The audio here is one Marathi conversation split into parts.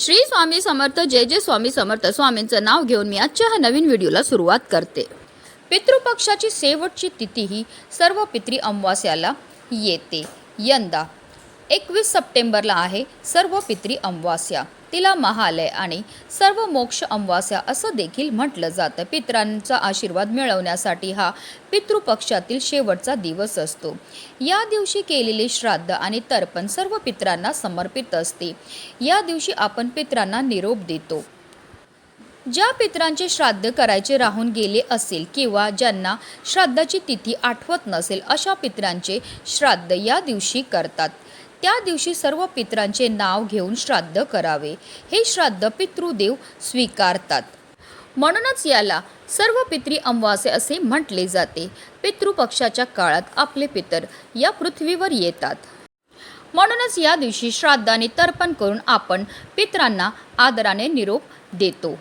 श्री स्वामी समर्थ जय जय स्वामी समर्थ. स्वामींचं नाव घेऊन मी आजच्या ह्या नवीन व्हिडिओला सुरुवात करते. पितृपक्षाची शेवटची तिथी ही सर्व पितृ अमावास्याला येते. यंदा एकवीस सप्टेंबरला आहे सर्व पितृ अमावास्या. तिला महालय आणि सर्व मोक्ष अमवास्या असं देखील म्हटलं जातं. पितरांचा आशीर्वाद मिळवण्यासाठी हा पितृपक्षातील शेवटचा दिवस असतो. या दिवशी केलेले श्राद्ध आणि तर्पण सर्व पितरांना समर्पित असते. या दिवशी आपण पितरांना निरोप देतो. ज्या पित्रांचे श्राद्ध करायचे राहून गेले असेल किंवा ज्यांना श्राद्धाची तिथी आठवत नसेल अशा पितरांचे श्राद्ध या दिवशी करतात. त्या दिवशी सर्व पितरांचे नाव घेऊन श्राद्ध करावे. हे श्राद्ध पितृदेव स्वीकारतात. म्हणूनच याला सर्व पितृ अमावास्या असे म्हटले जाते. पितृपक्षाच्या काळात आपले पितर या पृथ्वीवर येतात. म्हणूनच या दिवशी श्राद्धाने तर्पण करून आपण पितरांना आदराने निरोप देतो.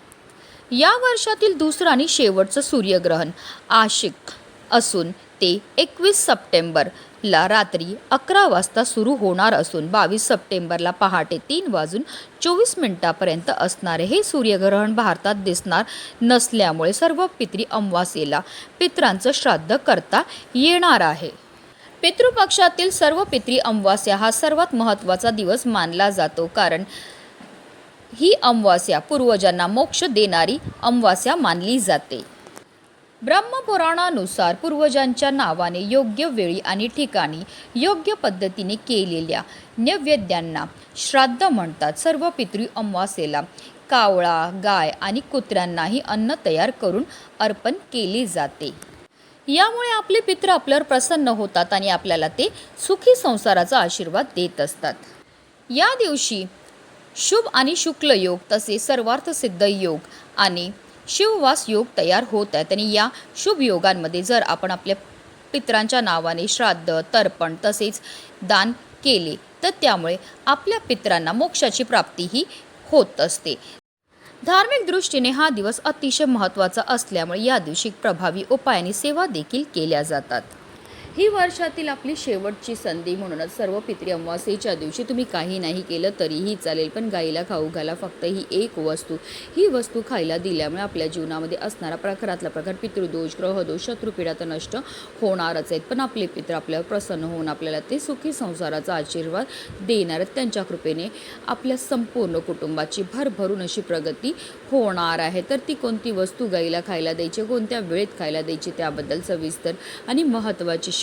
या वर्षातील दुसरं आणि शेवटचं सूर्यग्रहण आशिक असून ते एकवीस सप्टेंबरला रात्री अकरा वाजता सुरू होणार असून बावीस सप्टेंबरला पहाटे तीन वाजून चोवीस मिनिटापर्यंत असणारे हे सूर्यग्रहण भारतात दिसणार नसल्यामुळे सर्व पितरी अमावास्येला पितरांचं श्राद्ध करता येणार आहे. पितृपक्षातील सर्व पितरी अमावास्या हा सर्वात महत्त्वाचा दिवस मानला जातो कारण ही अमावास्या पूर्वजांना मोक्ष देणारी अमावास्या मानली जाते. ब्रह्मपुराणानुसार पूर्वजांच्या नावाने योग्य वेळी आणि ठिकाणी योग्य पद्धतीने केलेल्या नैवेद्यांना श्राद्ध म्हणतात. सर्व पितृ अमावासेला कावळा गाय आणि कुत्र्यांनाही अन्न तयार करून अर्पण केले जाते. यामुळे आपले पित्र आपल्यावर प्रसन्न होतात आणि आपल्याला ते सुखी संसाराचा आशीर्वाद देत असतात. या दिवशी शुभ आणि शुक्ल योग तसेच सर्वार्थ सिद्ध योग आणि शिववास योग तयार होत आहेत आणि या शुभ योगांमध्ये जर आपण आपल्या पित्रांच्या नावाने श्राद्ध तर्पण तसेच दान केले तर त्यामुळे आपल्या पित्रांना मोक्षाची प्राप्तीही होत असते. धार्मिक दृष्टीने हा दिवस अतिशय महत्त्वाचा असल्यामुळे या दिवशी प्रभावी उपायाने सेवा देखील केल्या जातात. ही वर्षातील आपली शेवटची संधी म्हणूनच सर्व पितृ अमावास्येच्या दिवशी तुम्ही काही नाही केलं तरीही चालेल पण गाईला खाऊ घाला फक्त ही एक वस्तू. ही वस्तू खायला दिल्यामुळे आपल्या जीवनामध्ये असणारा प्रकारातला प्रकार पितृदोष ग्रहदोष शत्रुपीडा तर नष्ट होणारच आहेत. पण आपले पित्र आपल्यावर प्रसन्न होऊन आपल्याला ते सुखी संसाराचा आशीर्वाद देणार आहेत. त्यांच्या कृपेने आपल्या संपूर्ण कुटुंबाची भरभरून अशी प्रगती होणार आहे. तर ती कोणती वस्तू गाईला खायला द्यायची कोणत्या वेळेत खायला द्यायची त्याबद्दल सविस्तर आणि महत्त्वाची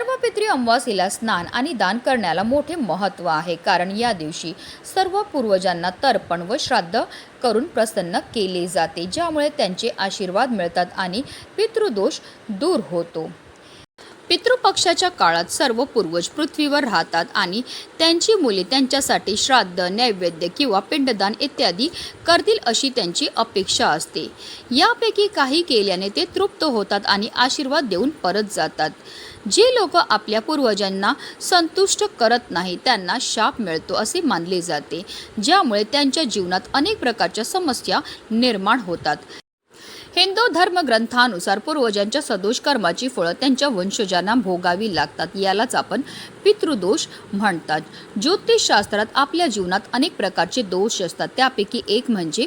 सर्व पितृ स्नान आणि दान करण्याला मोठे महत्त्व आहे. कारण या दिवशी सर्व पूर्वजांना तर्पण व श्राद्ध करून प्रसन्न केले जाते ज्यामुळे त्यांचे आशीर्वाद मिळतात आणि पितृदोष दूर होतो. पितृपक्षाच्या काळात सर्व पूर्वज पृथ्वीवर राहतात आणि त्यांची मुले त्यांच्यासाठी श्राद्ध नैवेद्य किंवा पिंडदान इत्यादी करतील अशी त्यांची अपेक्षा असते. यापैकी काही केल्याने ते तृप्त होतात आणि आशीर्वाद देऊन परत जातात. जे लोक आपल्या पूर्वजांना संतुष्ट करत नाही त्यांना शाप मिळतो असे मानले जाते ज्यामुळे त्यांच्या जीवनात अनेक प्रकारच्या समस्या निर्माण होतात. हिंदू धर्मग्रंथानुसार पूर्वजांच्या सदोष कर्माची फळं त्यांच्या वंशजांना भोगावी लागतात यालाच आपण पितृदोष म्हणतात. ज्योतिषशास्त्रात आपल्या जीवनात अनेक प्रकारचे दोष असतात त्यापैकी एक म्हणजे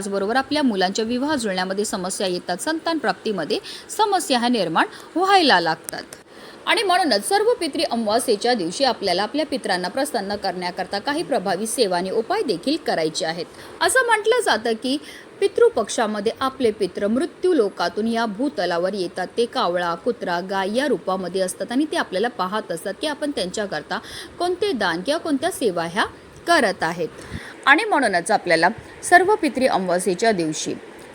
त्याचबरोबर आपल्या मुलांच्या विवाह जुळण्यामध्ये समस्या येतात. संतान प्राप्तीमध्ये समस्या ह्या निर्माण व्हायला लागतात. आणि म्हणूनच सर्व पितृ अमावास्येच्या दिवशी आपल्याला आपल्या पित्रांना प्रसन्न करण्याकरता काही प्रभावी सेवा आणि उपाय देखील करायचे आहेत. असं म्हटलं जातं की पितृपक्षामध्ये आपले पित्र मृत्यू लोकातून या भूतलावर येतात. ते कावळा कुत्रा गाय या रूपामध्ये असतात आणि ते आपल्याला पाहत असतात की आपण त्यांच्याकरता कोणते दान किंवा कोणत्या सेवा ह्या करत आहेत. आणि म्हणूनच आपल्याला सर्व पितरी अमावस्येच्या दिवशी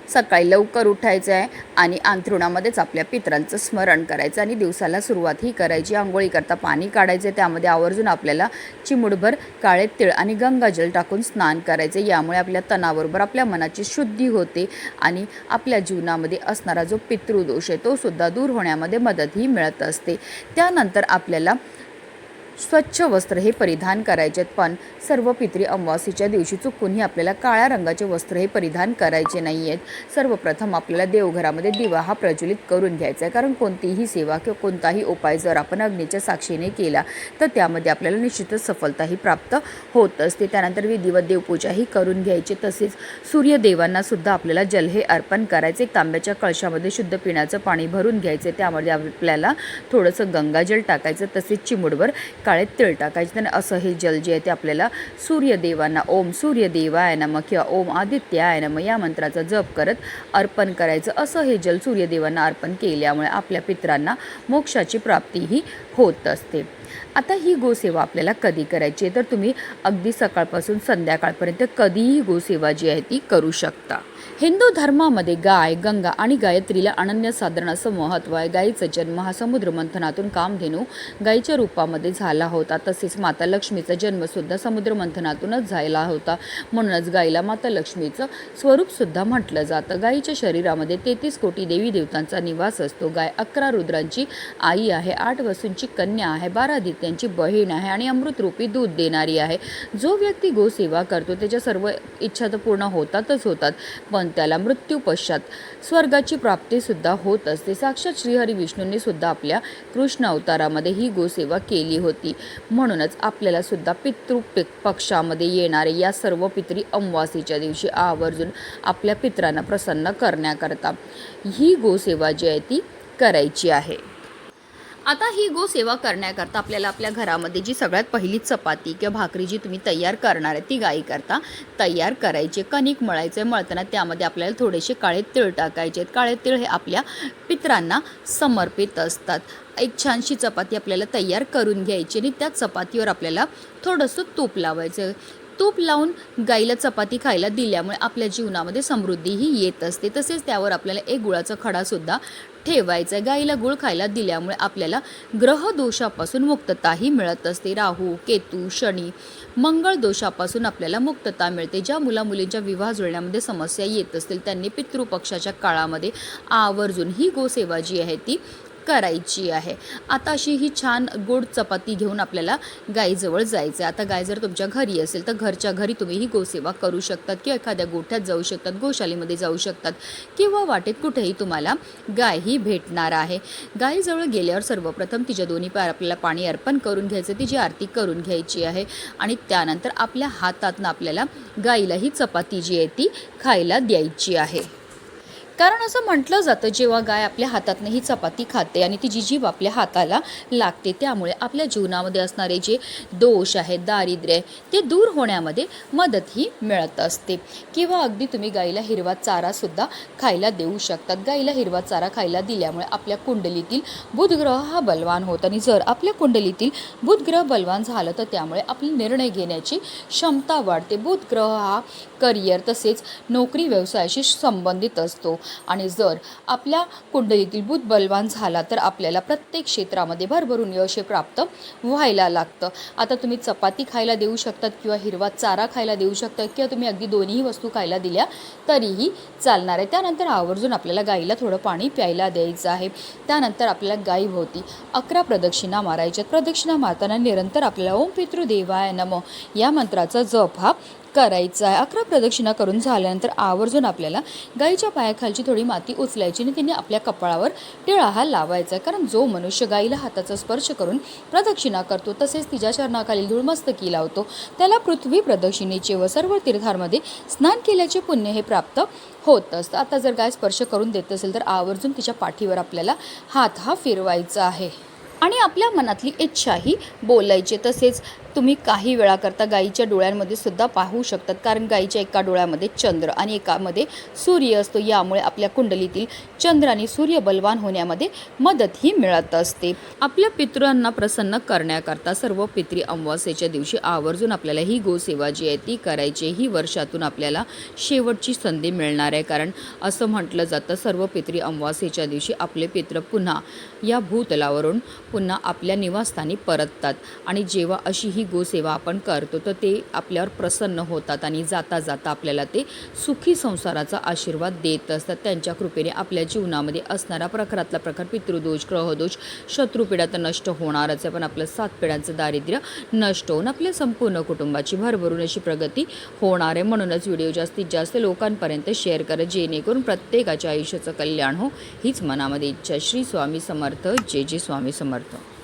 सकाळी लवकर उठायचं आहे आणि अंथरुणामध्येच आपल्या पित्रांचं स्मरण करायचं आणि दिवसाला सुरुवात ही करायची. आंघोळी करता पाणी काढायचे त्यामध्ये आवर्जून आपल्याला चिमुडभर काळे तिळ आणि गंगाजल टाकून स्नान करायचे. यामुळे आपल्या तणाबरोबर आपल्या मनाची शुद्धी होते आणि आपल्या जीवनामध्ये असणारा जो पितृदोष आहे तो सुद्धा दूर होण्यामध्ये मदतही मिळत असते. त्यानंतर आपल्याला स्वच्छ वस्त्र हे परिधान करायचे आहेत पण सर्व पितरी अमावासीच्या दिवशी चुकूनही आपल्याला काळ्या रंगाचे वस्त्र हे परिधान करायचे नाही आहेत सर्वप्रथम आपल्याला देवघरामध्ये दिवा हा प्रज्वलित करून घ्यायचा आहे कारण कोणतीही सेवा किंवा कोणताही उपाय जर आपण अग्नीच्या साक्षीने केला तर त्यामध्ये आपल्याला निश्चितच सफलताही प्राप्त होत असते. त्यानंतर विधिवत देवपूजाही करून घ्यायची. तसेच सूर्यदेवांना सुद्धा आपल्याला जल हे अर्पण करायचे. एक तांब्याच्या कळशामध्ये शुद्ध पिण्याचं पाणी भरून घ्यायचे. त्यामध्ये आपल्याला थोडंसं गंगाजल टाकायचं. तसेच चिमुडवर काळे तिळ टाकायचे. त्यांना असं हे जल जे आहे ते आपल्याला सूर्यदेवांना ओम सूर्यदेवाय नम किंवा ओम आदित्याय नम या मंत्राचा जप करत अर्पण करायचं. असं हे जल सूर्यदेवांना अर्पण केल्यामुळे आपल्या पित्रांना मोक्षाची प्राप्तीही होत असते. आता ही गोसेवा आपल्याला कधी करायची आहे? तर तुम्ही अगदी सकाळपासून संध्याकाळपर्यंत कधीही गोसेवा जी आहे ती करू शकता. हिंदू धर्मामध्ये गाय गंगा आणि गायत्रीला अनन्यसाधारण असं महत्त्व आहे. गायीचा जन्म हा समुद्र मंथनातून कामधेनू गायीच्या रूपामध्ये झाला होता. तसेच माता लक्ष्मीचा जन्मसुद्धा समुद्र मंथनातूनच झाला होता. म्हणूनच गायीला माता लक्ष्मीचं स्वरूपसुद्धा म्हटलं जातं. गायीच्या शरीरामध्ये तेहतीस कोटी देवी देवतांचा निवास असतो. गाय अकरा रुद्रांची आई आहे आठ वसूंची कन्या आहे बारा दित्यांची बहीण आहे आणि अमृतरूपी दूध देणारी आहे. जो व्यक्ती गोसेवा करतो त्याच्या सर्व इच्छा तर पूर्ण होतातच होतात. पण त्याला मृत्यू पश्चात स्वर्गाची प्राप्तीसुद्धा होत असते. साक्षात श्रीहरी विष्णूंनी सुद्धा आपल्या कृष्ण अवतारामध्ये ही गोसेवा केली होती. म्हणूनच आपल्याला सुद्धा पितृ पक्षामध्ये येणारे या सर्व पितरी अमवासीच्या दिवशी आवर्जून आपल्या पित्रांना प्रसन्न करण्याकरता ही गोसेवा जी आहे ती करायची आहे. आता ही गो सेवा करण्याकरता आपल्याला आपल्या घरामध्ये जी सगळ्यात पहिली चपाती किंवा भाकरी जी तुम्ही तयार करणार आहे ती गाई करता तयार करायची कणिक मळायचं आहे मळताना त्यामध्ये आपल्याला थोडेसे काळे तिळ टाकायचे आहेत. काळे तिळ हे आपल्या पित्रांना समर्पित असतात. एक छानशी चपाती आपल्याला तयार करून घ्यायची आणि त्या चपातीवर आपल्याला थोडंसं तूप लावायचं तूप लावून गाईला चपाती खायला दिल्यामुळे आपल्या जीवनामध्ये समृद्धीही येत असते. तसेच त्यावर आपल्याला एक गुळाचा खडासुद्धा ठेवायचा आहे. गाईला गुळ खायला दिल्यामुळे आपल्याला ग्रहदोषापासून मुक्तताही मिळत असते. राहू केतू शनी मंगळ दोषापासून आपल्याला मुक्तता मिळते. ज्या मुलामुलींच्या विवाह जुळण्यामध्ये समस्या येत असतील त्यांनी पितृपक्षाच्या काळामध्ये आवर्जून ही गोसेवा जी आहे ती करायची आहे. आता अशी ही छान गोड चपाती घेऊन आपल्याला गाईजवळ जायचं आहे आता गाय जर तुमच्या घरी असेल तर घरच्या घरी तुम्ही ही गोसेवा करू शकतात किंवा एखाद्या गोठ्यात जाऊ शकतात गोशालेमध्ये जाऊ शकतात किंवा वाटेत कुठेही तुम्हाला गाय ही भेटणार आहे. गायीजवळ गेल्यावर सर्वप्रथम तिच्या दोन्ही पाय आपल्याला पाणी अर्पण करून घ्यायचं तिची आरती करून घ्यायची आहे आणि त्यानंतर आपल्या हातातनं आपल्याला गाईला ही चपाती जी आहे ती खायला द्यायची आहे. कारण असं म्हटलं जातं जेव्हा गाय आपल्या हातातनं ही चपाती खाते आणि तिची जीभ आपल्या हाताला लागते त्यामुळे आपल्या जीवनामध्ये असणारे जे दोष आहेत दारिद्र्य आहे ते दूर होण्यामध्ये मदतही मिळत असते. किंवा अगदी तुम्ही गाईला हिरवा चारासुद्धा खायला देऊ शकतात. गाईला हिरवा चारा खायला दिल्यामुळे आपल्या कुंडलीतील बुधग्रह हा बलवान होत आणि जर आपल्या कुंडलीतील बुधग्रह बलवान झालं तर त्यामुळे आपली निर्णय घेण्याची क्षमता वाढते. बुधग्रह हा करिअर तसेच नोकरी व्यवसायाशी संबंधित असतो. आणि जर आपल्या कुंडलीतील बुध बलवान झाला तर आपल्याला प्रत्येक क्षेत्रामध्ये भरभरून यश प्राप्त व्हायला लागतं. आता तुम्ही चपाती खायला देऊ शकतात किंवा हिरवा चारा खायला देऊ शकतात किंवा तुम्ही अगदी दोन्ही वस्तू खायला दिल्या तरीही चालणार आहे. त्यानंतर आवर्जून आपल्याला गाईला थोडं पाणी प्यायला द्यायचं आहे. त्यानंतर आपल्याला गाईभोवती अकरा प्रदक्षिणा मारायच्यात प्रदक्षिणा मारताना निरंतर आपल्याला ओम पितृदेवाय नम या मंत्राचा जप हा करायचा आहे. अकरा प्रदक्षिणा करून झाल्यानंतर आवर्जून आपल्याला गाईच्या पायाखालची थोडी माती उचलायची आणि तिने आपल्या कपाळावर टिळा हा लावायचा आहे. कारण जो मनुष्य गाईला हाताचा स्पर्श करून प्रदक्षिणा करतो तसेच तिच्या चरणाखाली धूळमस्तकी लावतो. त्याला पृथ्वी प्रदक्षिणेचे व सर्व तीर्थांमध्ये स्नान केल्याचे पुण्य हे प्राप्त होत असतं. आता जर गाय स्पर्श करून देत असेल तर आवर्जून तिच्या पाठीवर आपल्याला हात हा फिरवायचा आहे. आणि आपल्या मनातली इच्छाही बोलायची. तसेच तुम्ही काही वेळाकरता गाईच्या डोळ्यांमध्ये सुद्धा पाहू शकतात. कारण गाईच्या एका डोळ्यामध्ये चंद्र आणि एकामध्ये सूर्य असतो. यामुळे आपल्या कुंडलीतील चंद्र आणि सूर्य बलवान होण्यामध्ये मदतही मिळत असते. आपल्या पितृंना प्रसन्न करण्याकरता सर्व पितरी अमावास्येच्या दिवशी आवर्जून आपल्याला ही गोसेवा जी आहे ती करायची ही वर्षातून आपल्याला शेवटची संधी मिळणार आहे. कारण असं म्हटलं जातं सर्व पितरी अमावास्येच्या दिवशी आपले पित्र पुन्हा या भूतलावरून पुन्हा आपल्या निवासस्थानी परततात. आणि जेव्हा अशी ही गोसेवा आपण करतो तर ते आपल्यावर प्रसन्न होतात आणि जाता जाता आपल्याला ते सुखी संसाराचा आशीर्वाद देत असतात. त्यांच्या कृपेने आपल्या जीवनामध्ये असणारा प्रखरातला प्रखर पितृदोष ग्रहदोष शत्रुपिढा तर नष्ट होणारच आहे. पण आपलं सात पिढ्यांचं दारिद्र्य नष्ट होऊन आपल्या संपूर्ण कुटुंबाची भरभरून अशी प्रगती होणार आहे. म्हणूनच व्हिडिओ जास्तीत जास्त लोकांपर्यंत शेअर करा. जेणेकरून प्रत्येकाच्या आयुष्याचं कल्याण हो हीच मनामध्ये इच्छा. श्री स्वामी समर्थ. जे जे स्वामी समर्थ. കൊടുത്തു